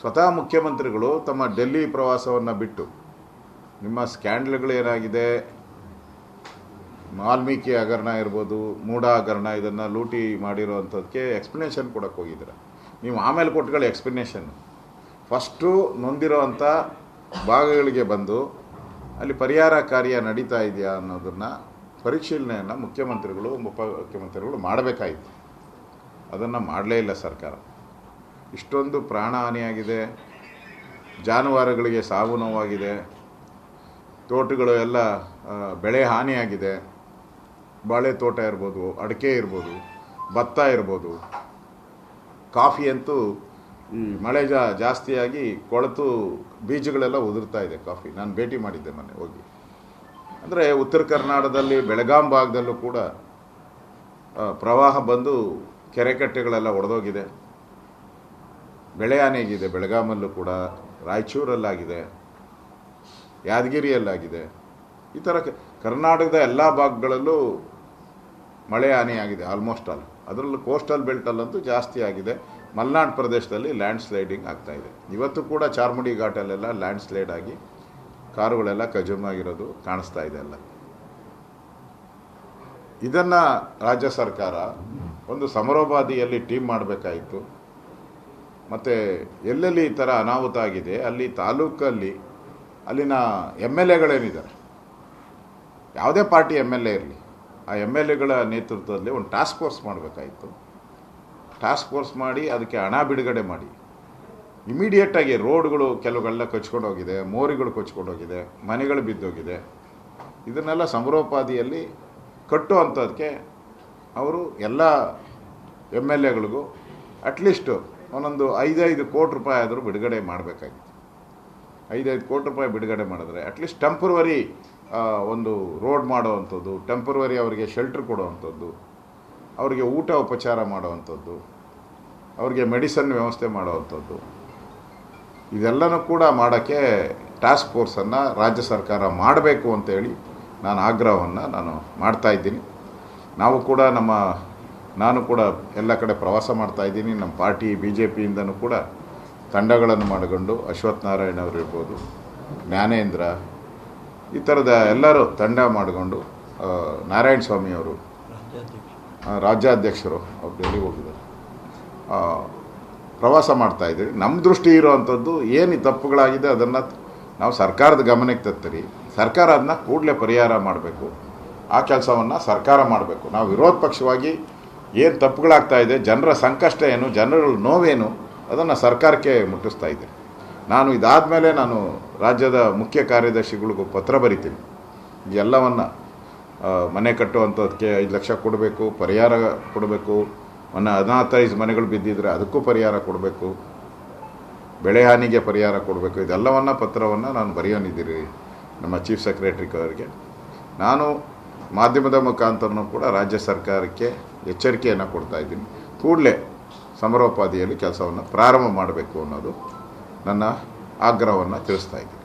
ಸ್ವತಃ ಮುಖ್ಯಮಂತ್ರಿಗಳು ತಮ್ಮ ಡೆಲ್ಲಿ ಪ್ರವಾಸವನ್ನು ಬಿಟ್ಟು, ನಿಮ್ಮ ಸ್ಕ್ಯಾಂಡಲ್ಗಳೇನಾಗಿದೆ ವಾಲ್ಮೀಕಿ ಹಗರಣ ಇರ್ಬೋದು, ಮೂಢ ಹಗರಣ, ಇದನ್ನು ಲೂಟಿ ಮಾಡಿರೋವಂಥದ್ದಕ್ಕೆ ಎಕ್ಸ್ಪ್ಲನೇಷನ್ ಕೊಡೋಕ್ಕೆ ಹೋಗಿದ್ದೀರ. ನೀವು ಆಮೇಲೆ ಕೊಟ್ಟುಗಳು ಎಕ್ಸ್ಪ್ಲನೇಷನ್ ಫಸ್ಟು ನೊಂದಿರೋವಂಥ ಭಾಗಗಳಿಗೆ ಬಂದು ಅಲ್ಲಿ ಪರಿಹಾರ ಕಾರ್ಯ ನಡೀತಾ ಇದೆಯಾ ಅನ್ನೋದನ್ನು ಪರಿಶೀಲನೆಯನ್ನು ಮುಖ್ಯಮಂತ್ರಿಗಳು ಉಪ ಮುಖ್ಯಮಂತ್ರಿಗಳು ಮಾಡಬೇಕಾಯಿತು. ಅದನ್ನು ಮಾಡಲೇ ಇಲ್ಲ ಸರ್ಕಾರ. ಇಷ್ಟೊಂದು ಪ್ರಾಣ ಹಾನಿಯಾಗಿದೆ ಜಾನುವಾರುಗಳಿಗೆ ಸಾವು ನೋವಾಗಿದೆ. ತೋಟಗಳು ಎಲ್ಲ ಬೆಳೆ ಹಾನಿಯಾಗಿದೆ. ಬಾಳೆ ತೋಟ ಇರ್ಬೋದು, ಅಡಿಕೆ ಇರ್ಬೋದು, ಭತ್ತ ಇರ್ಬೋದು. ಕಾಫಿ ಅಂತೂ ಈ ಮಳೆ ಜಾ, ಜಾಸ್ತಿಯಾಗಿ ಕೊಳೆತು ಬೀಜಗಳೆಲ್ಲ ಉದುರ್ತಾ ಇದೆ ಕಾಫಿ. ನಾನು ಭೇಟಿ ಮಾಡಿದ್ದೆ ಮೊನ್ನೆ ಹೋಗಿ. ಅಂದರೆ ಉತ್ತರ ಕರ್ನಾಟಕದಲ್ಲಿ, ಬೆಳಗಾಂ ಭಾಗದಲ್ಲೂ ಕೂಡ ಪ್ರವಾಹ ಬಂದು ಕೆರೆಕಟ್ಟೆಗಳೆಲ್ಲ ಒಡೆದೋಗಿದೆ. ಬೆಳೆ ಹಾನಿಯಾಗಿದೆ ಬೆಳಗಾಮಲ್ಲೂ ಕೂಡ, ರಾಯಚೂರಲ್ಲಾಗಿದೆ, ಯಾದಗಿರಿಯಲ್ಲಾಗಿದೆ. ಈ ಥರ ಕರ್ನಾಟಕದ ಎಲ್ಲ ಭಾಗಗಳಲ್ಲೂ ಮಳೆ ಹಾನಿಯಾಗಿದೆ ಆಲ್ಮೋಸ್ಟ್ ಆಲ್ ಅದರಲ್ಲೂ ಕೋಸ್ಟಲ್ ಬೆಲ್ಟಲ್ಲಂತೂ ಜಾಸ್ತಿ ಆಗಿದೆ. ಮಲೆನಾಡು ಪ್ರದೇಶದಲ್ಲಿ ಲ್ಯಾಂಡ್ ಸ್ಲೈಡಿಂಗ್ ಆಗ್ತಾ ಇದೆ. ಇವತ್ತು ಕೂಡ ಚಾರ್ಮುಡಿ ಘಾಟಲ್ಲೆಲ್ಲ ಲ್ಯಾಂಡ್ ಸ್ಲೈಡ್ ಆಗಿ ಕಾರುಗಳೆಲ್ಲ ಕಜುಮಾಗಿರೋದು ಕಾಣಿಸ್ತಾ ಇದೆ ಅಲ್ಲ. ಇದನ್ನು ರಾಜ್ಯ ಸರ್ಕಾರ ಒಂದು ಸಮರೋಪಾದಿಯಲ್ಲಿ ಟೀಮ್ ಮಾಡಬೇಕಾಯಿತು. ಮತ್ತು ಎಲ್ಲೆಲ್ಲಿ ಈ ಥರ ಅನಾಹುತ ಆಗಿದೆ, ಅಲ್ಲಿ ತಾಲೂಕಲ್ಲಿ ಅಲ್ಲಿನ ಎಂ ಎಲ್ ಎಗಳೇನಿದ್ದಾರೆ ಯಾವುದೇ ಪಾರ್ಟಿ ಎಂ ಎಲ್ ಎ ಇರಲಿ, ಆ ಎಂ ಎಲ್ ಎಗಳ ನೇತೃತ್ವದಲ್ಲಿ ಒಂದು ಟಾಸ್ಕ್ ಫೋರ್ಸ್ ಮಾಡಬೇಕಾಯಿತು. ಟಾಸ್ಕ್ ಫೋರ್ಸ್ ಮಾಡಿ, ಅದಕ್ಕೆ ಹಣ ಬಿಡುಗಡೆ ಮಾಡಿ. ಇಮಿಡಿಯೇಟಾಗಿ ರೋಡ್ಗಳು ಕೆಲವುಗಳೆಲ್ಲ ಕೊಚ್ಕೊಂಡು ಹೋಗಿದೆ, ಮೋರಿಗಳು ಕೊಚ್ಕೊಂಡು ಹೋಗಿದೆ, ಮನೆಗಳು ಬಿದ್ದೋಗಿದೆ. ಇದನ್ನೆಲ್ಲ ಸಮರೋಪಾದಿಯಲ್ಲಿ ಕಟ್ಟುವಂಥದ್ದಕ್ಕೆ ಅವರು ಎಲ್ಲ ಎಂ ಎಲ್ ಎಗಳಿಗೂ ಅಟ್ಲೀಸ್ಟು ಒಂದೊಂದು ಐದೈದು ಕೋಟಿ ರೂಪಾಯಿ ಆದರೂ ಬಿಡುಗಡೆ ಮಾಡಬೇಕಾಗಿತ್ತು. ಐದೈದು ಕೋಟಿ ರೂಪಾಯಿ ಬಿಡುಗಡೆ ಮಾಡಿದ್ರೆ ಅಟ್ಲೀಸ್ಟ್ ಟೆಂಪ್ರವರಿ ಒಂದು ರೋಡ್ ಮಾಡೋವಂಥದ್ದು ಟೆಂಪ್ರವರಿ ಅವರಿಗೆ ಶೆಲ್ಟ್ರ್ ಕೊಡುವಂಥದ್ದು, ಅವರಿಗೆ ಊಟ ಉಪಚಾರ ಮಾಡುವಂಥದ್ದು, ಅವರಿಗೆ ಮೆಡಿಸನ್ ವ್ಯವಸ್ಥೆ ಮಾಡುವಂಥದ್ದು. ಇದೆಲ್ಲನೂ ಕೂಡ ಮಾಡೋಕ್ಕೆ ಟಾಸ್ಕ್ ಫೋರ್ಸನ್ನು ರಾಜ್ಯ ಸರ್ಕಾರ ಮಾಡಬೇಕು ಅಂತೇಳಿ ನಾನು ಆಗ್ರಹವನ್ನು ನಾನು ಮಾಡ್ತಾಯಿದ್ದೀನಿ ನಾವು ಕೂಡ ನಮ್ಮ ನಾನು ಕೂಡ ಎಲ್ಲ ಕಡೆ ಪ್ರವಾಸ ಮಾಡ್ತಾ ಇದ್ದೀನಿ. ನಮ್ಮ ಪಾರ್ಟಿ ಬಿ ಜೆ ಪಿಯಿಂದನೂ ಕೂಡ ತಂಡಗಳನ್ನು ಮಾಡಿಕೊಂಡು ಅಶ್ವಥ್ ನಾರಾಯಣ ಅವರು ಇರ್ಬೋದು ಜ್ಞಾನೇಂದ್ರ ಈ ಥರದ ಎಲ್ಲರೂ ತಂಡ ಮಾಡಿಕೊಂಡು ನಾರಾಯಣ ಸ್ವಾಮಿ ಅವರು ಆ, ರಾಜ್ಯಾಧ್ಯಕ್ಷರು ಅವ್ರು ಡೆಲ್ಲಿಗೆ ಹೋಗಿದ್ದಾರೆ. ಪ್ರವಾಸ ಮಾಡ್ತಾ ಇದ್ದೀವಿ. ನಮ್ಮ ದೃಷ್ಟಿ ಇರೋವಂಥದ್ದು ಏನು ತಪ್ಪುಗಳಾಗಿದೆ ಅದನ್ನು ನಾವು ಸರ್ಕಾರದ ಗಮನಕ್ಕೆ ತರ್ತೀರಿ. ಸರ್ಕಾರ ಅದನ್ನ ಕೂಡಲೇ ಪರಿಹಾರ ಮಾಡಬೇಕು. ಆ ಕೆಲಸವನ್ನು ಸರ್ಕಾರ ಮಾಡಬೇಕು. ನಾವು ವಿರೋಧ ಪಕ್ಷವಾಗಿ ಏನು ತಪ್ಪುಗಳಾಗ್ತಾ ಇದೆ, ಜನರ ಸಂಕಷ್ಟ ಏನು, ಜನರ ನೋವೇನು, ಅದನ್ನು ಸರ್ಕಾರಕ್ಕೆ ಮುಟ್ಟಿಸ್ತಾ ಇದೆ. ನಾನು ಇದಾದ ಮೇಲೆ ನಾನು ರಾಜ್ಯದ ಮುಖ್ಯ ಕಾರ್ಯದರ್ಶಿಗಳಿಗೂ ಪತ್ರ ಬರಿತೀನಿ. ಎಲ್ಲವನ್ನು ಮನೆ ಕಟ್ಟುವಂಥದಕ್ಕೆ ಐದು ಲಕ್ಷ ಕೊಡಬೇಕು, ಪರಿಹಾರ ಕೊಡಬೇಕು ಮೊನ್ನೆ ಅನಾಥೈಸ್ ಮನೆಗಳು ಬಿದ್ದಿದ್ರೆ ಅದಕ್ಕೂ ಪರಿಹಾರ ಕೊಡಬೇಕು, ಬೆಳೆ ಹಾನಿಗೆ ಪರಿಹಾರ ಕೊಡಬೇಕು, ಇದೆಲ್ಲವನ್ನು ಪತ್ರವನ್ನು ನಾನು ಬರೆಯೋನಿದ್ದೀರಿ, ನಮ್ಮ ಚೀಫ್ ಸೆಕ್ರೆಟ್ರಿ ಅವರಿಗೆ. ನಾನು ಮಾಧ್ಯಮದ ಮುಖಾಂತರನೂ ಕೂಡ ರಾಜ್ಯ ಸರ್ಕಾರಕ್ಕೆ ಎಚ್ಚರಿಕೆಯನ್ನು ಕೊಡ್ತಾ ಇದ್ದೀನಿ. ಕೂಡಲೇ ಸಮರೋಪಾದಿಯಲ್ಲಿ ಕೆಲಸವನ್ನು ಪ್ರಾರಂಭ ಮಾಡಬೇಕು ಅನ್ನೋದು ನನ್ನ ಆಗ್ರಹವನ್ನು ತಿಳಿಸ್ತಾ ಇದ್ದೀನಿ.